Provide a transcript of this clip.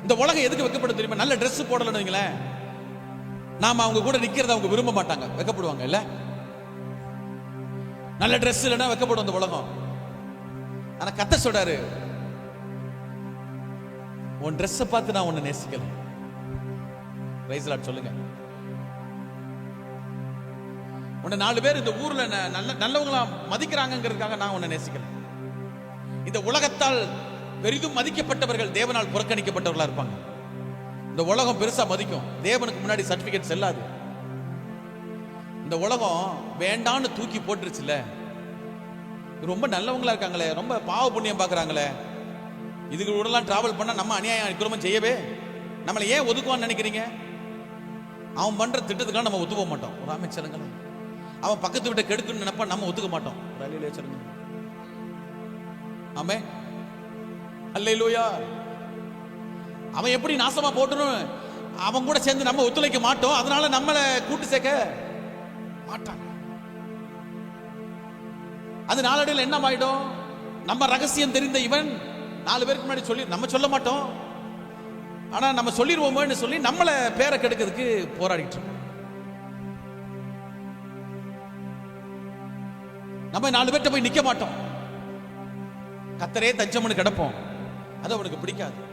இந்த உலகம் எதுக்கு வெக்கப்படும் தெரியுமா? நல்ல ட்ரெஸ் போடலன்னு வைங்களேன். நாம அவங்க கூட நிக்கிறத அவங்க விரும்ப மாட்டாங்க. வெக்கப்படுவாங்க இல்ல? நல்ல ட்ரெஸ் இல்லைன்னா வெக்கப்படும் அந்த உலகம். ஆனா கத்த சொல்றாரு உன் ட்ரெஸ்ஸை பார்த்து நான் உன்னை நேசிக்கல. ரைஸ்லாட் சொல்லுங்க. உன்னை நாலு பேர் இந்த ஊர்ல நல்ல நல்லவங்களா மதிக்கிறாங்கிறதுக்காக நான் உன்னை நேசிக்கல. இந்த உலகத்தால் பெரிதும் மதிக்கப்பட்டவர்கள் தேவனால் புறக்கணிக்கப்பட்டவர்களா இருப்பாங்க. இந்த உலகம் பெருசா மதிக்கும். தேவனுக்கு முன்னாடி சர்டிபிகேட் செல்லாது. இந்த உலகம் வேண்டான்னு தூக்கி போட்டுருச்சுல்ல ரொம்ப நல்லவங்களா இருக்காங்களே ரொம்ப பாவ புண்ணியம் பார்க்கறாங்களே. இதுக்கு கூடலாம் டிராவல் பண்ணா நம்ம அநியாயம் அக்கிரமம் செய்யவே? நம்மளை ஏன் ஒதுக்குவான்னு நினைக்கிறீங்க? அவன் பண்ற திட்டத்துக்கெல்லாம் நம்ம ஒத்துக்க மாட்டோம். ஒரு ஆமை சொல்லுங்களேன் அவன் பக்கத்து விட்ட கெடுக்குன்னு நினைப்பா நம்ம ஒத்துக்க மாட்டோம். ஒரு அல்லையிலே சொல்லுங்க ஆமே அல்லையிலூயா அவன் எப்படி நாசமா போட்டுரும் அவன் கூட சேர்ந்து நம்ம ஒத்துழைக்க மாட்டோம். அதனால நம்மளை கூட்டு சேர்க்க மாட்டாங்க அது நாளடைவில் என்ன ஆயிடும்? நம்ம ரகசியம் தெரிந்த இவன் நாலு பேருக்கு முன்னாடி சொல்லி நம்ம சொல்ல மாட்டோம். ஆனா நம்ம சொல்லிடுவோமோன்னு சொல்லி நம்மளை பேரை கெடுக்கிறதுக்கு போராடிட்டு இருக்கோம். நம்ம நாலு பேர்கிட்ட போய் நிக்க மாட்டோம். கத்தரே தஞ்சம்னு கிடப்போம். அது அவனுக்கு பிடிக்காது.